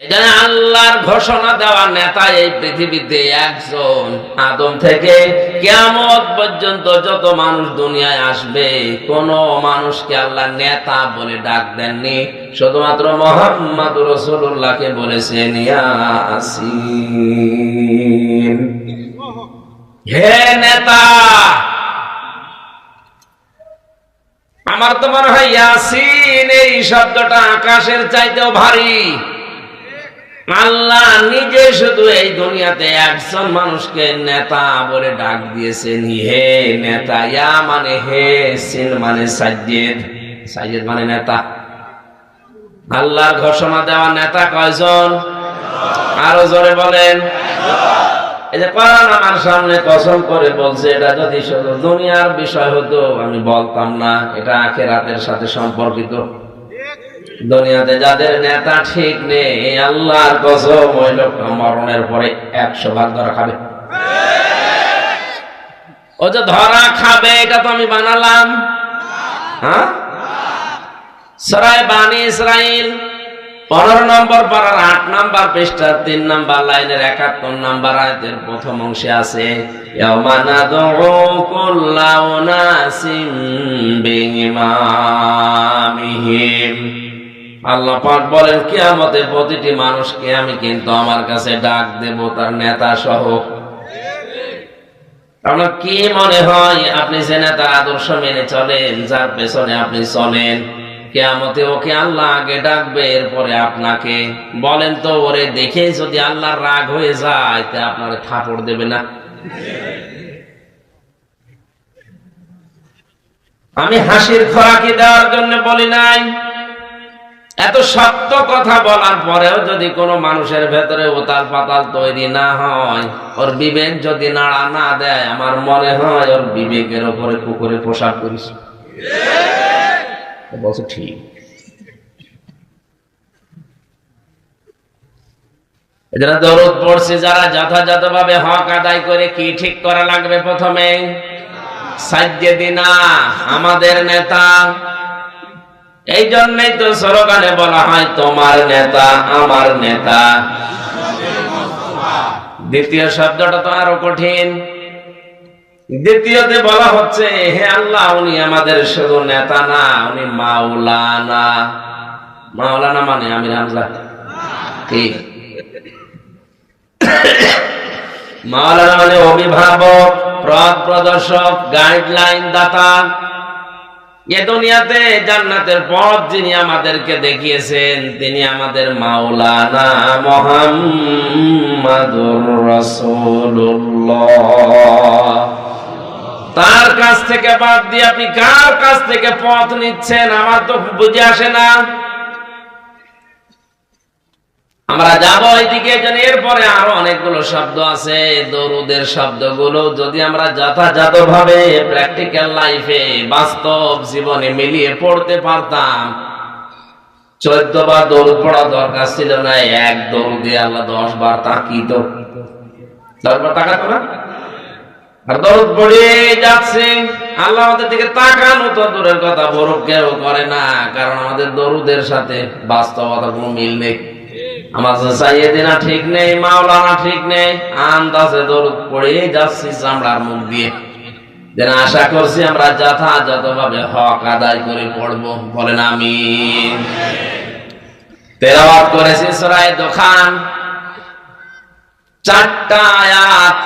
এখানে আল্লাহর ঘোষণা দেওয়া নেতা এই পৃথিবীতে একজন। আদম থেকে কেমত পর্যন্ত যত মানুষ দুনিয়ায় আসবে, কোন মানুষকে আল্লাহ নেতা বলে ডাক দেননি। শুধুমাত্র মোহাম্মদ রসুল্লাহকে বলেছেন হে নেতা! আমার তো মনে হয়, ইয়াসিন, এই শব্দটা আকাশের চাইতেও ভারী। আল্লাহ নিজে শুধু এই দুনিয়াতে একজন মানুষকে নেতা বলে ডাক দিয়েছেন। হে নেতা, ইয়া মানে হে সিন মানে সাজ্জেদ। সাজ্জেদ মানে নেতা। আল্লাহর ঘোষণা দেওয়া নেতা কয়জন? আরও জোরে বলেন। এই যে কোরআন আমার সামনে কসম করে বলছে, এটা যদি শুধু দুনিয়ার বিষয় হতো, আমি বলতাম না, এটা আখেরাতের সাথে সম্পর্কিত। দুনিয়াতে যাদের নেতা ঠিক নেই, আল্লাহর কসম, ওই লোকটা মরণের পরে একশো ভাগ ধরা খাবে। ও যে ধরা খাবে, এটা তো আমি বানালাম। হ্যাঁ? সরাই বানি ইসরাইল পনেরো নম্বর পাড়ার আট নম্বর পৃষ্ঠার তিন নম্বর লাইনের একাত্তর নম্বর আয়তের প্রথম অংশে আছে ইয়াওমা নাদউ কুল্লা উনাসিম বিইমামিহিম আল্লাহ পাক বলেন, কিয়ামতে প্রতিটি মানুষকে আমি কিন্তু আমার কাছে ডাক দেব, তার নেতা সহ। আপনার কি মনে হয়, আপনি যে নেতার আদর্শ মেনে চলেন, যার পেছনে আপনি চলেন, কেয়ামতে ওকে আল্লাহ আগে ডাকবে, এরপরে আপনাকে। বলেন তো, ওরে দেখে যদি আল্লাহর রাগ হয়ে যায়, তা আপনার থাপড় দেবে না। আমি হাসির খোরাকি দেওয়ার জন্য বলি নাই। এত সত্য কথা বলার পরেও যদি কোনো মানুষের ভেতরে উতাল পাতাল তৈরি না হয়, ওর বিবেক যদি নাড়া না দেয়, আমার মনে হয় ওর বিবেকের ওপরে কুকুরে পোশাক করিস। ঠিক। যারা দরদ পড়ছে, যারা হক আদায় করে কি ঠিক করা লাগবে প্রথমে? সাজ্জে দিনা আমাদের নেতা এই জন্যই তো স্লোগানে বলা হয়, তোমার নেতা, আমার নেতা। দ্বিতীয় শব্দটা তো আরও কঠিন। দ্বিতীয়তে বলা হচ্ছে, হে আল্লাহ, উনি আমাদের শুধু নেতা না, উনি মাওলানা। মাওলানা মানে আমি রামজা কি? মাওলানা মানে অভিভাবক প্রদর্শক, গাইডলাইন দাতা। এ দুনিয়াতে জান্নাতের পথ যিনি আমাদেরকে দেখিয়েছেন, তিনি আমাদের মাওলানা মোহাম্মদুর রাসূলুল্লাহ। তার কাছ থেকে বাদ দিয়ে আপনি কার কাছ থেকে পথ নিচ্ছেন? আমার তো বুঝে আসে না। আমরা যাব ওইদিকে যেন এরপরে আরও অনেকগুলো শব্দ আছে, দরুদের শব্দগুলো যদি আমরা যথাযথ ভাবে প্র্যাকটিক্যাল লাইফে বাস্তব জীবনে মিলিয়ে পড়তে পারতাম। চোদ্দ বার দৌড় পড়া দরকার ছিল না, এক দৌড় দিয়ে আল্লাহ দশ বার তাকিত। দশ বার তাকাতো না? আর দরদ পড়ে যাচ্ছে। আল্লাহ আমাদের দিকে তাকানো তো দূরের কথা, বরফ কেউ করে না, কারণ আমাদের দরুদের সাথে বাস্তবতা কোনো মিল নেই। আমার চারটা আয়াত,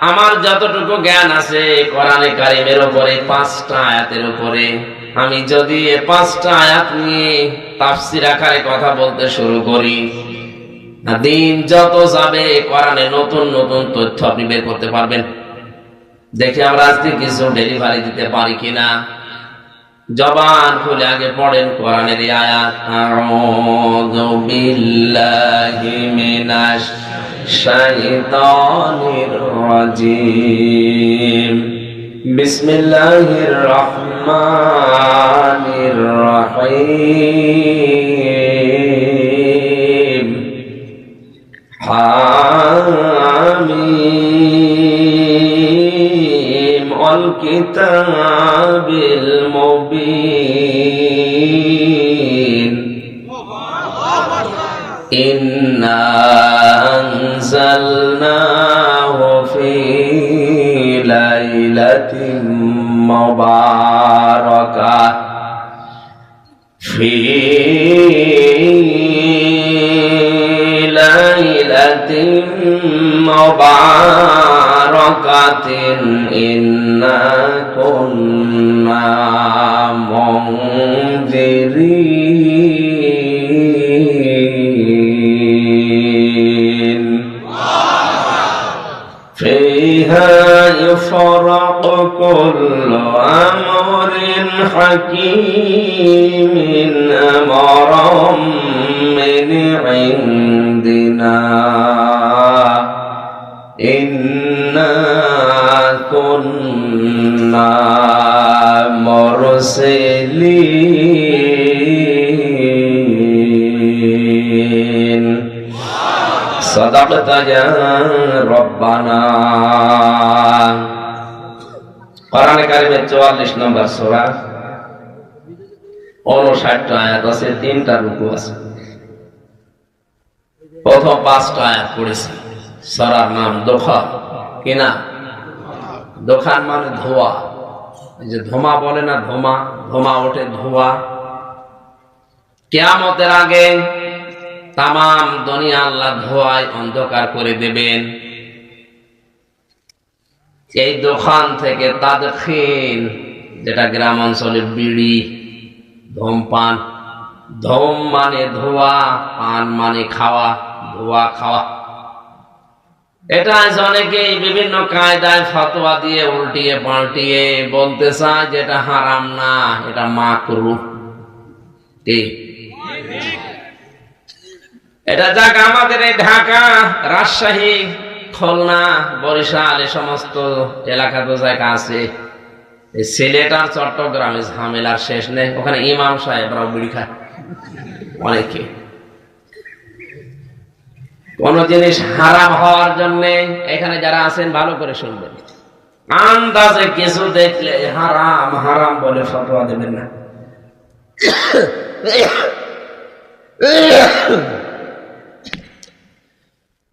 আমার যতটুকু জ্ঞান আছে কোরআনে কারিমের উপরে, পাঁচটা আয়াতের উপরে। আমি যদি পাঁচটা আয়াত নিয়ে তাফসির আকারে কথা বলতে শুরু করি দিন যত যাবে, কোরআনে নতুন নতুন তথ্য আপনি বের করতে পারবেন। দেখে আমরা আজকে কিছু ডেলিভারি দিতে পারি কিনা। জবান খুলে আগে পড়েন কোরআনের আয়াত। আউযু বিল্লাহি মিনাশ শাইতানির বিসমিল্লাহির রহমানির রহিম। حاميم والكتاب المبين. إنا أنزلناه في ليلة مباركة. في مباركة إنا كنا منذرين فيها يفرق كل أمر حكيم أمرا من عندنا إنا كنا مرسلين صدقت يا ربنا কোরআনে কারিমের 44 নম্বর সূরা 59 আয়াত আছে তিনটা রুকু আছে প্রথম পাঁচটা আয়াত পড়েছি সরার নাম দোখা কিনা দোখান মানে ধোয়া এই যে ধোমা বলে না ধোমা ধোমা ওঠে ধোয়া কেয়ামতের আগে তামাম দুনিয়া আল্লাহ ধোয়ায় অন্ধকার করে দেবেন। এই দোকান থেকে তাদখিন যেটা গ্রাম অঞ্চলে বিড়ি ধূমপান ধূম মানে ধোয়া, পান মানে খাওয়া, ধোয়া খাওয়া। এটা অনেকেই বিভিন্ন কায়দায় ফতোয়া দিয়ে উল্টিয়ে পাল্টিয়ে বলতে চায় যেটা হারাম না, এটা মাকরু। ঠিক। এটা যাক আমাদের এই ঢাকা, রাজশাহী, খুলনা, বরিশাল, এ সমস্ত এলাকা তো জায়গা আছে। এই সিলেটার চট্টগ্রামে ঝামেলার শেষ নেই। ওখানে ইমাম সাহেবরাও বিড়ি খায়। অনেকে। কোন জিনিস হারাম হওয়ার জন্য এখানে যারা আছেন, ভালো করে শুনবেন। আন্দাজে কিছু দেখলে হারাম হারাম বলে ফতোয়া দেবেন না।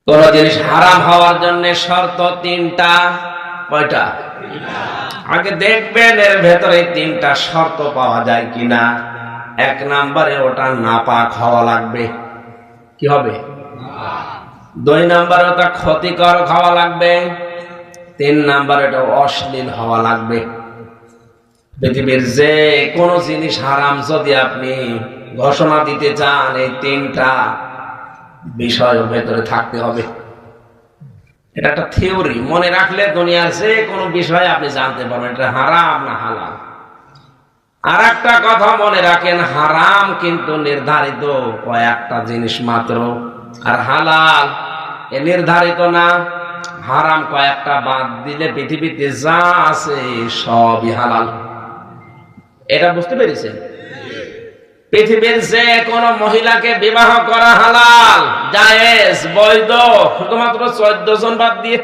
কোন জিনিস হারাম হওয়ার জন্য শর্ত তিনটা। কয়টা? আগে দেখবেন এর ভেতরে তিনটা শর্ত পাওয়া যায় কিনা। এক নাম্বারে ওটা নাপাক হওয়া লাগবে। কি হবে? দুই নাম্বারে ওটা ক্ষতিকর হওয়া লাগবে। তিন নাম্বারে ওটা অশ্লীল হওয়া লাগবে। পৃথিবীর যে কোনো জিনিস হারাম যদি আপনি ঘোষণা দিতে চান, এই তিনটা বিষয় ভেতরে থাকতে হবে। এটা একটা থিওরি মনে রাখলে দুনিয়ার যে কোনো বিষয় আপনি জানতে পারবেন, এটা হারাম না হালাল। আর একটা কথা মনে রাখেন, হারাম কিন্তু নির্ধারিত কয়েকটা জিনিস মাত্র। আর হালাল, এ নির্ধারিত না। হারাম কয়েকটা বাদ দিলে পৃথিবীতে যা আছে সবই হালাল। এটা বুঝতে পেরেছেন? পৃথিবীর যে কোন মহিলাকে বিবাহ করা হালাল, জায়েজ, বৈধ, শুধুমাত্র চোদ্দ জন বাদ দিয়ে।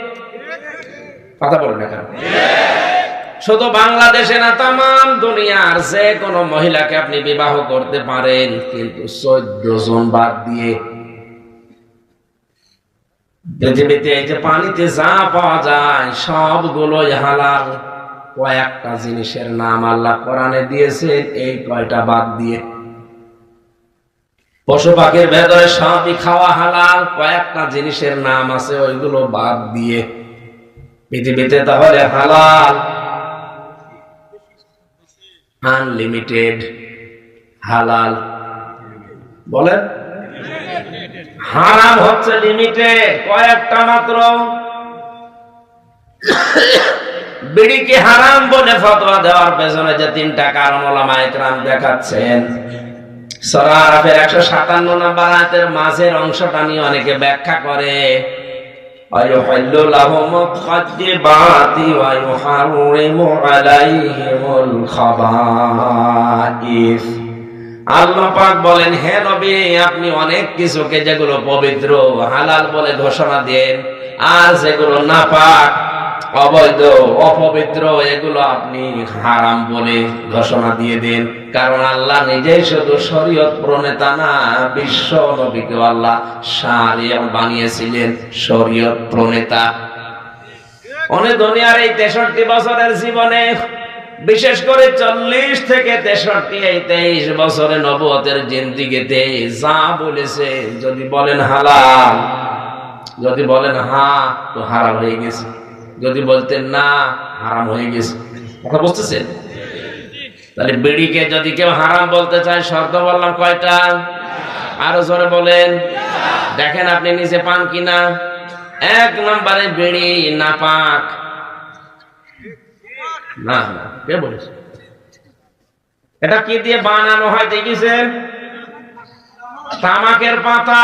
কথা বলেন না কেন? শুধু বাংলাদেশে না তাম দুনিয়ার যে কোনো মহিলাকে আপনি বিবাহ করতে পারেন, কিন্তু চোদ্দ জন বাদ দিয়ে। পৃথিবীতে এই যে পানিতে যা পাওয়া যায়, সবগুলোই হালাল। কয়েকটা জিনিসের নাম আল্লাহ কোরআনে দিয়েছেন, এই কয়টা বাদ দিয়ে। পশু পাখির ভেতরে সবই খাওয়া হালাল, কয়েকটা জিনিসের নাম আছে, ওইগুলো বাদ দিয়ে। পৃথিবীতে তাহলে হালাল, আনলিমিটেড, হালাল। বলেন? হারাম হচ্ছে লিমিটেড, কয়েকটা মাত্র। বিড়িকে হারাম বলে ফতোয়া দেওয়ার পেছনে যে তিনটা কারণ ওলামা একরাম দেখাচ্ছেন? সরাফের একশো সাতান্ন নাম্বার আয়াতের মাঝের অংশটা নিয়ে অনেকে ব্যাখ্যা করে ويحل لهم الطيبات ويحرم عليهم الخبائث আল্লাহ পাক বলেন হে নবী আপনি অনেক কিছুকে যেগুলো পবিত্র হালাল বলে ঘোষণা দেন আর যেগুলো নাপাক অবৈধ, অপবিত্র, এগুলো আপনি হারাম বলে ঘোষণা দিয়ে দেন। কারণ আল্লাহ নিজেই শুধু শরীয়ত প্রণেতা না, বিশ্ব নবীকে আল্লাহ সারিয়া বানিয়েছিলেন শরীয়ত প্রণেতা। দুনিয়ার এই তেষট্টি বছরের জীবনে, বিশেষ করে চল্লিশ থেকে তেষট্টি, এই তেইশ বছরে নবতের জিন্দিগিতে যা বলেছে, যদি বলেন হালাল, যদি বলেন হা, তো হারাম হয়ে গেছে। যদি বলতেন, না, হারাম হয়ে গেছে। কথা বুঝতেছেন? তাহলে বিড়িকে যদি কেউ হারাম বলতে চায়, শর্ত বললাম কয়টা? আরও জোরে বলেন। দেখেন আপনি নিচে পান কিনা। এক নম্বরে বিড়ি না পাক না, কে বলেছে? এটা কি দিয়ে বানানো হয়, দেখেছেন? তামাকের পাতা।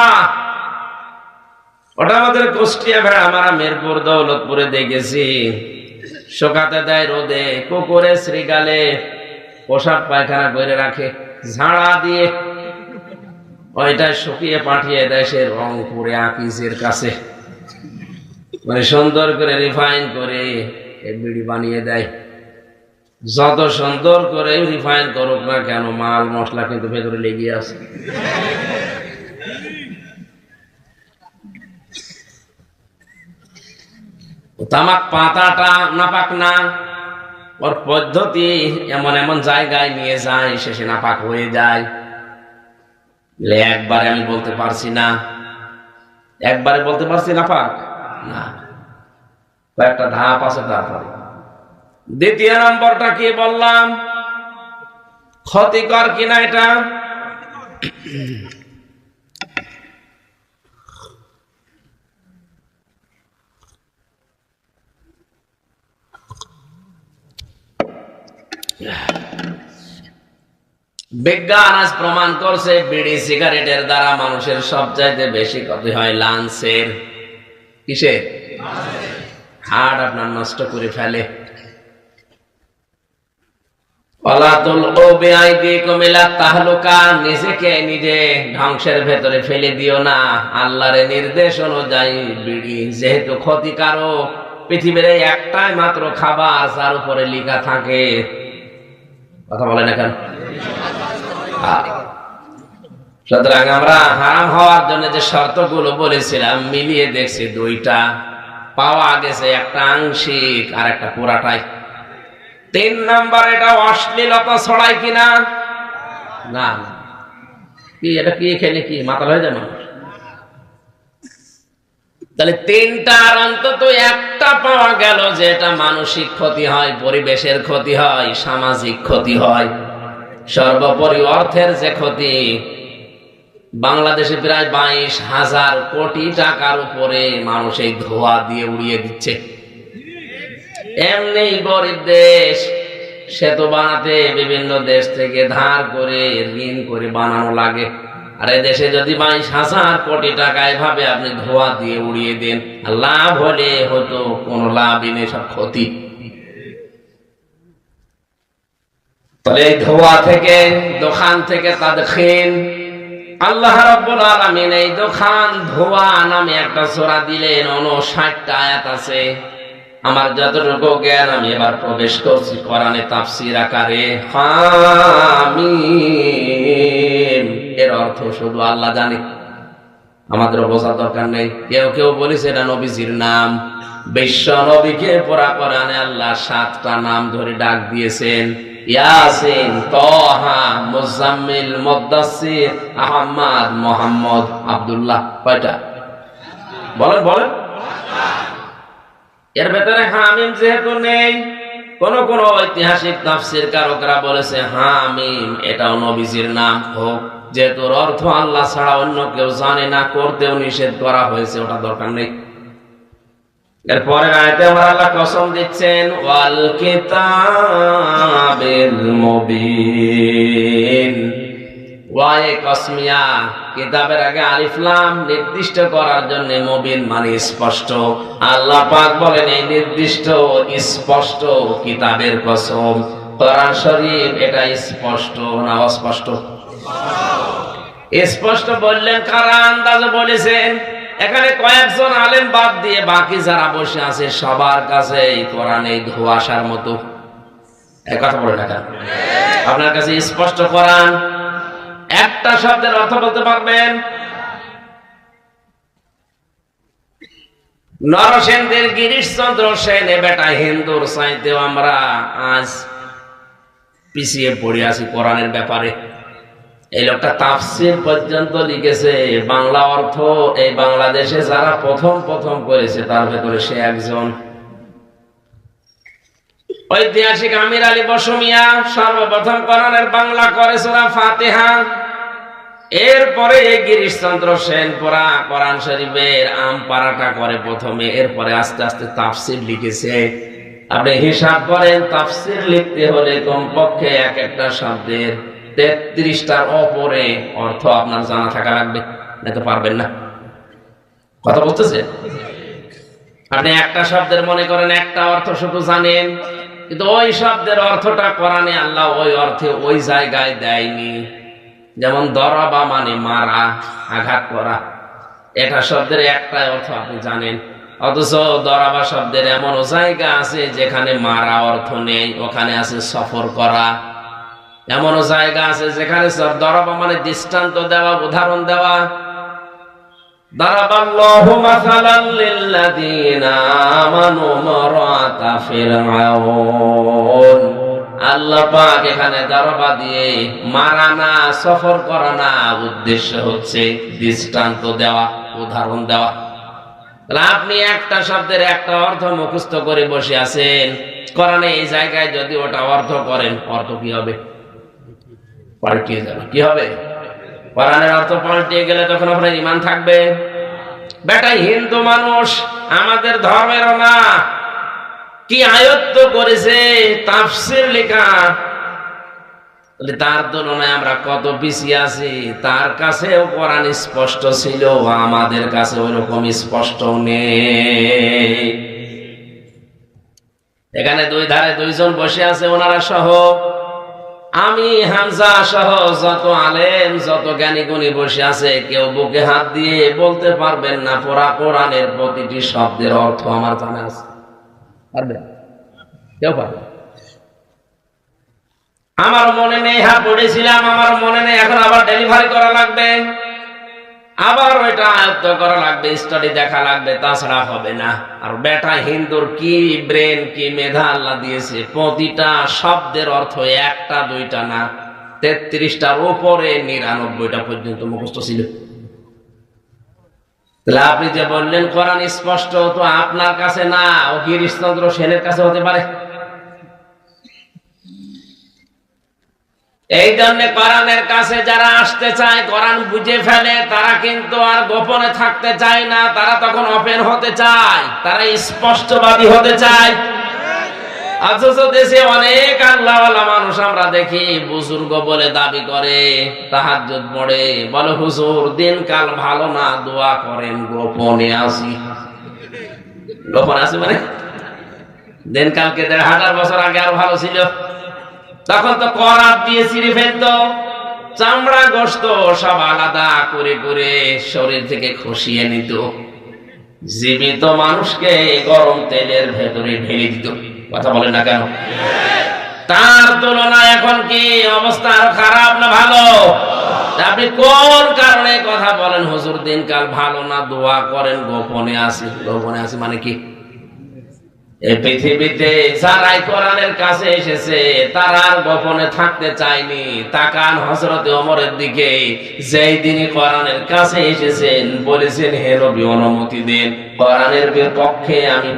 ওটা আমাদের কুষ্টিয়া ভেড়া আমরা মেরপুর, দৌলতপুরে দেখেছি। শোকাতে দেয় রোদে, কুকুরে শ্রীগালে পোশাক পায়খানা করে রাখে, ঝাড়া দিয়ে ওইটা শুকিয়ে পাঠিয়ে দেয় সে রংপুরে আকিজের কাছে। মানে সুন্দর করে রিফাইন করে বিড়ি বানিয়ে দেয়। যত সুন্দর করে রিফাইন করুক না কেন, মাল মশলা কিন্তু ভেতরে লেগে আছে। তামাক পাতাটা নাপাক না। ওর পদ্ধতি এমন এমন জায়গায় নিয়ে যায়, শেষে নাপাক হয়ে যায়। একবারে আমি বলতে পারছি না। একবারে বলতে পারছি নাপাক? না। কয়েকটা ধাপ আছে তারপরে। দ্বিতীয় নম্বরটা কি বললাম? ক্ষতিকর কিনা এটা? বিজ্ঞান আজ প্রমাণ করছে, বিড়ি সিগারেটের দ্বারা মানুষের সবচাইতে বেশি ক্ষতি হয় লাঞ্চের। কিসের? হার্ট আপনার নষ্ট করে ফেলে। নিজেকে নিজে ধ্বংসের ভেতরে ফেলে দিও না। আল্লাহর নির্দেশ অনুযায়ী বিড়ি যেহেতু ক্ষতিকারক, পৃথিবীর একটাই মাত্র খাবার, যার উপরে লিখা থাকে কথা বলেন এখন। সুতরাং আমরা হারাম হওয়ার জন্য যে শর্তগুলো বলেছিলাম, মিলিয়ে দেখছি দুইটা। পাওয়া গেছে একটা আংশিক আর একটা পুরাটাই। তিন নাম্বার, এটা অশ্লীলতা ছড়াই কিনা? না না। কি, এটা কি খেলে কি? মাতাল হয়ে যায় মানুষ? তাহলে তিনটার অন্তত একটা পাওয়া গেল যে এটা মানসিক ক্ষতি হয়, পরিবেশের ক্ষতি হয়, সামাজিক ক্ষতি হয়। সর্বোপরি অর্থের যে ক্ষতি, বাংলাদেশে প্রায় বাইশ হাজার কোটি টাকার উপরে মানুষ এই ধোয়া দিয়ে উড়িয়ে দিচ্ছে। এমনি গরিব দেশ, সেতু বানাতে বিভিন্ন দেশ থেকে ধার করে, ঋণ করে বানানো লাগে। আর দেশে যদি বাইশ হাজার কোটি টাকা এভাবে আপনি ধোয়া দিয়ে উড়িয়ে দেন, লাভ হলে হয়তো কোনো লাভই নেই, সব ক্ষতি। তাহলে ধোয়া থেকে, দোকান থেকে তাদের আল্লাহ আলামিন এই দোকান ধোয়া নামে একটা সূরা দিলেন ষাটটা আয়াত আছে। আমার যতটুকু জ্ঞান আমি এবার প্রবেশ করছি কোরআনে তাফসীর আকারে। হামিম অর্থ শুধু আল্লাহ জানে। আমাদের বোঝার দরকার নেই। কেউ কেউ বলেছে, এটা নবীজির নাম। বিশ্ব নবীকে পড়া কোরআনে আল্লাহ সাতটা নাম ধরে ডাক দিয়েছেন। এর ভেতরে ঐতিহাসিক তাফসির কারকরা বলেছে, হামিম, এটাও নবীজির নাম। হোক। যেহেতু ওর অর্থ আল্লাহ ছাড়া অন্য কেউ জানে না, করতেও নিষেধ করা হয়েছে, ওটা দরকার নেই। আয়তে আমার আল্লাহ কসম দিচ্ছেন, ওয়াল কিতাবিল মুবিন। ওয়ায়ে কসমিয়া, কিতাবের আগে আলিফলাম নির্দিষ্ট করার জন্য মুবিন মানে স্পষ্ট। আল্লাহ পাক বলেন, এই নির্দিষ্ট স্পষ্ট কিতাবের কসম। কোরআন শরীফ এটা স্পষ্ট না অস্পষ্ট? স্পষ্ট বললেন, কারা আন্দাজে বলেছেন? এখানে কয়েকজন আলেম বাদ দিয়ে বাকি যারা বসে আছে, সবার কাছে এই কোরআন ধোয়াশার মতো। কথা বলে না আপনার কাছে স্পষ্ট কোরআন? একটা শব্দের অর্থ বলতে পারবেন? নরসেনদের গিরিশচন্দ্র সেন, এ বেটা হিন্দুর সাইতেও আমরা আজ পিছিয়ে পড়ে আছি কোরআনের ব্যাপারে। এই লোকটা তাফসির পর্যন্ত লিখেছে। বাংলা অর্থ, এই বাংলাদেশে যারা প্রথম প্রথম করেছে, তার ভেতরে সে একজন। ঐতিহাসিক আমির আলী বসুমিয়া সর্বপ্রথম কোরআনের বাংলা করে সুরা ফাতেহা। এরপরে গিরিশচন্দ্র সেন পড়া কোরআন শরীফের আম পারাটা করে প্রথমে, এরপরে আস্তে আস্তে তাফসির লিখেছে। আপনি হিসাব করেন, তাফসির লিখতে হলে কমপক্ষে এক একটা শব্দের তেত্রিশটার ওপরে অর্থ আপনার জানা থাকা লাগবে না তো পারবেন না। কথা বলতেছে? আপনি একটা শব্দের মনে করেন, একটা অর্থ শুধু জানেন, কিন্তু ওই শব্দের অর্থটা কোরআনে আল্লাহ ওই অর্থে ওই জায়গায় দেয়নি। যেমন দরাবা মানে মারা, আঘাত করা। এটা শব্দের একটা অর্থ আপনি জানেন। অথচ দরাবা শব্দের এমন জায়গা আছে যেখানে মারা অর্থ নেই, ওখানে আছে সফর করা। এমন জায়গা আছে যেখানে স- দরাবা মানে দৃষ্টান্ত দেওয়া উদাহরণ দেওয়া ضرب الله مثلا للذين آمنوا امرأة فرعون আল্লাহ পাক এখানে দরবা দিয়ে মারা না সফর করা না উদ্দেশ্য হচ্ছে দৃষ্টান্ত দেওয়া উদাহরণ দেওয়া তাহলে আপনি একটা শব্দের একটা অর্থ মুখস্থ করে বসে আছেন কোরআনে এই জায়গায় যদি ওটা অর্থ করেন অর্থ কি হবে পাল্টিয়ে যাবে। কি হবে? কোরআনের অর্থ পাল্টিয়ে গেলে তখন আপনার ইমান থাকবে। বেটা, হিন্দু মানুষ আমাদের ধর্মেরও না। কি আয়ত্ত করেছে? তাফসির লেখা। তার তুলনায় আমরা কত পিছিয়ে আছি। তার কাছেও কোরআন স্পষ্ট ছিল, আমাদের কাছে ওইরকম স্পষ্ট নেই। এখানে দুই ধারে দুইজন বসে আছে, ওনারা সহ আমি হামজা সহ যত আলেম, যত জ্ঞানী গুণী বসে আছে, কেউ বুকে হাত দিয়ে বলতে পারবেন না, পোড়া কোরআনের প্রতিটি শব্দের অর্থ আমার জানা আছে। পারবেন কেউ পারবে? আমার মনে নেই হ্যাঁ পড়েছিলাম, আমার মনে নেই, এখন আবার ডেলিভারি করা লাগবে। আবার ওইটা আয়ত্ত করা লাগবে স্টাডি দেখা লাগবে, তাছাড়া হবে না। আর বেটা হিন্দুর কি ব্রেন কি মেধা আল্লাহ দিয়েছে? প্রতিটা শব্দের অর্থ একটা, দুইটা না। তেত্রিশটার উপরে নিরানব্বইটা পর্যন্ত মুখস্থ ছিল। তাহলে আপনি যে বললেন, কোরআন স্পষ্ট, তো আপনার কাছে না ও গিরিশচন্দ্র সেনের কাছে হতে পারে। এই জন্য কোরআনের কাছে যারা আসতে চায়, কোরআন বুঝে ফেলে, তারা কিন্তু আর গোপনে থাকতে চায় না, তারা তখন ওপেন হতে চায়, তারা স্পষ্টবাদী হতে চায়। অথচ দেশে অনেক আল্লাহওয়ালা মানুষ আমরা দেখি, বুজুর্গ বলে দাবি করে বলে, হুজুর ভালো না, দোয়া করেন, গোপনে আসি গোপনে আসি মানে? দেড় হাজার বছর আগে আর ভালো ছিল? তখন তো করাত দিয়ে ছিঁড়ে ফেলতো। চামড়া গোস্ত সব আলাদা করে করে শরীর থেকে খসিয়ে নিত। জীবিত মানুষকে গরম তেলের ভেতরে ঢেলে দিত। কথা বলেন না কেন? তার তুলনায় এখন কি অবস্থা আরও খারাপ না ভালো? আপনি কোন কারণে কথা বলেন? হুজুর, দিনকাল ভালো না? দোয়া করেন, গোপনে আসি। গোপনে আসি মানে কি? পৃথিবীতে যারাই কোরআনের কাছে এসেছে, তারা আর গোপনে থাকতে চায়নি। তাকান হজরতে ওমরের দিকে, যেই দিনই কোরআনের কাছে এসেছেন, বলেছেন, হে নবী, অনুমতি দেন। কোরআনের পক্ষে আমি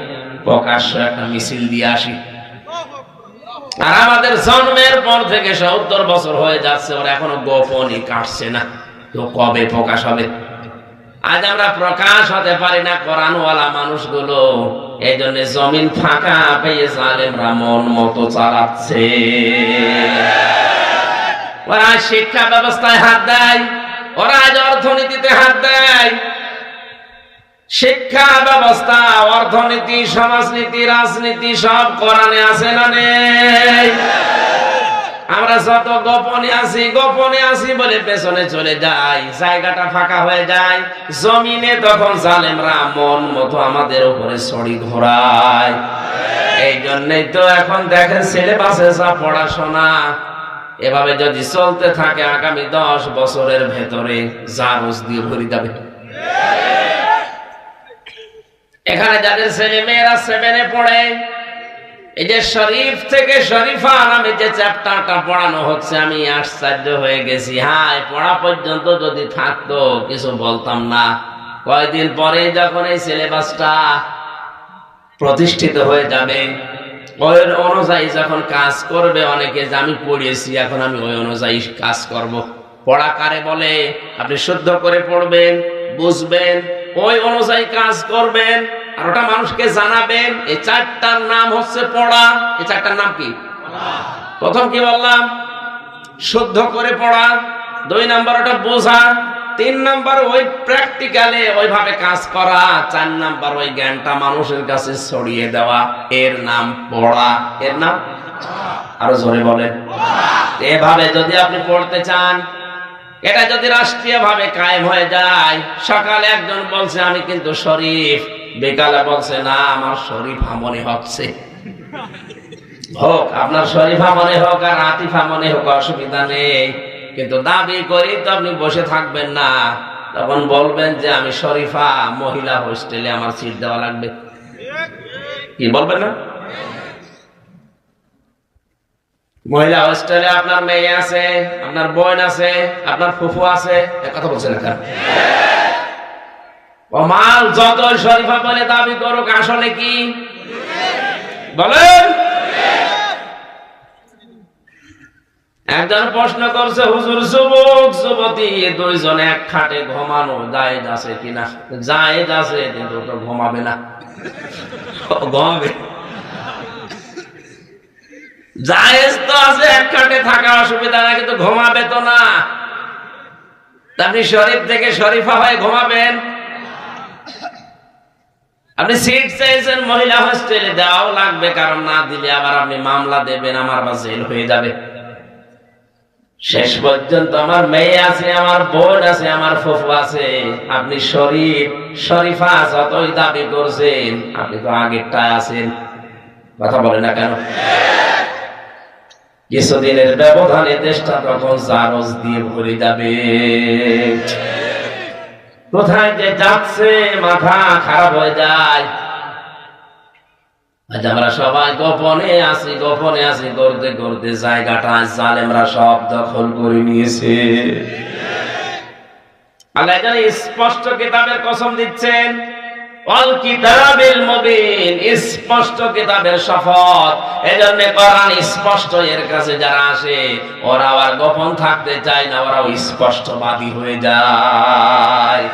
প্রকাশ্য একটা মিছিল দিয়ে আসি। আর আমাদের জন্মের পর থেকে সত্তর বছর হয়ে যাচ্ছে, ওরা এখনও গোপনই কাটছে না। তো কবে প্রকাশ হবে? আজ আমরা প্রকাশ হতে পারি না, কোরআনওয়ালা মানুষগুলো। এই জন্য জমিন ফাঁকা পেয়ে জালেমরা মন মতো চালাচ্ছে। ওরা শিক্ষা ব্যবস্থায় হাত দেয়, ওরা আজ অর্থনীতিতে হাত দেয়। শিক্ষা ব্যবস্থা, অর্থনীতি, সমাজনীতি, রাজনীতি সব কোরআনে আছে না নেই? আমরা যত গোপনে আছি গোপনে আছি বলে পেছনে চলে যাই, জায়গাটা ফাঁকা হয়ে যায়। জমিনে তখন জালেমরা মন মতো আমাদের উপরে ছড়ি ঘোরায়। এই জন্যই তো এখন দেখেন সিলেবাসে যা পড়াশোনা। এভাবে যদি চলতে থাকে আগামী দশ বছরের ভেতরে জারজ দিয়ে ভরে যাবে। এখানে যাদের ছেলে মেয়েরা সেভেনে পড়ে এই যে শরীফ থেকে শরীফা নামে যে চ্যাপ্টারটা পড়ানো হচ্ছে, আমি আশ্চর্য হয়ে গেছি। হ্যাঁ পড়া পর্যন্ত যদি থাকতো, কিছু বলতাম না। কয়েকদিন পরে যখন এই সিলেবাসটা প্রতিষ্ঠিত হয়ে যাবে, ওই অনুযায়ী যখন কাজ করবে, অনেকে যে আমি পড়িয়েছি, এখন আমি ওই অনুযায়ী কাজ করব। পড়া কারে বলে? আপনি শুদ্ধ করে পড়বেন, বুঝবেন, ওই অনুযায়ী কাজ করবেন ওটা মানুষকে জানাবেন, এই চারটার নাম হচ্ছে পড়া। এই চারটার নাম কি? প্রথম কি বললাম? শুদ্ধ করে পড়া। দুই নাম্বার ওটা বোঝা। তিন নাম্বার, ওই প্র্যাকটিক্যালে ওইভাবে কাজ করা। চার নাম্বার, ওই জ্ঞানটা মানুষের কাছে ছড়িয়ে দেওয়া। এর নাম পড়া। এর নাম? আরও জোরে বলেন এভাবে যদি আপনি পড়তে চান, এটা যদি রাষ্ট্রীয় ভাবে কায়েম হয়ে যায়, সকালে একজন বলছে, আমি কিন্তু শরীফ। বিকালে বলছে, না, আমার শরীফা মনে হচ্ছে। হোক, আপনার শরীফা মনে হোক আর আতিফা মনে হোক, অসুবিধা নেই। কিন্তু দাবি করি তো আপনি বসে থাকবেন না। তখন বলবেন যে, আমি শরীফা, মহিলা হোস্টেলে আমার সিট দেওয়া লাগবে। কি বলবেন না? মহিলা হোস্টেলে আপনার মেয়ে আছে, আপনার বোন আছে, আপনার ফুফু আছে। এ কথা বলছেন না মাল যত শরীফা বলে দাবি করুক, আসলে কি? বলেন। একজন প্রশ্ন করছে, হুজুর, যুবক, যুবতী এক খাটে ঘুমানো জায়েজ আছে কিনা জায়েজ আছে, কিন্তু তো ঘুমাবে না। ঘুমাবে। জায়েজ তো আছে, এক খাটে থাকা অসুবিধা না কিন্তু ঘুমাবে তো না। আপনি শরীফ থেকে শরীফা হয়ে ঘুমাবেন? আপনি সিট চাইছেন মহিলা হোস্টেলে দেওয়াও লাগবে, কারণ না দিলে আবার আপনি মামলা দেবেন, আমার বা জেল হয়ে যাবে। শেষ পর্যন্ত আমার মেয়ে আছে, আমার বোন আছে, আমার ফুফু আছে, আপনি শরীফ, শরীফা যতই দাবি করছেন, আপনি তো আগেরটা আছেন। কথা বলে না কেন? কিছুদিনের ব্যবধানে দেশটা তখন জারজ দিয়ে ভরে যাবে। কোথায় যে যাচ্ছে, মাথা খারাপ হয়ে যায়। আজ আমরা সবাই গোপনে আছি গোপনে আছি, করতে করতে জায়গাটা জালেমরা সব দখল করে নিয়েছে। আল্লাহ স্পষ্ট কিতাবের কসম দিচ্ছেন। স্পষ্ট স্পষ্ট এর কাছে যারা আসে ওরা আবার গোপন থাকতে চায় না ওরা স্পষ্টবাদী হয়ে যায়।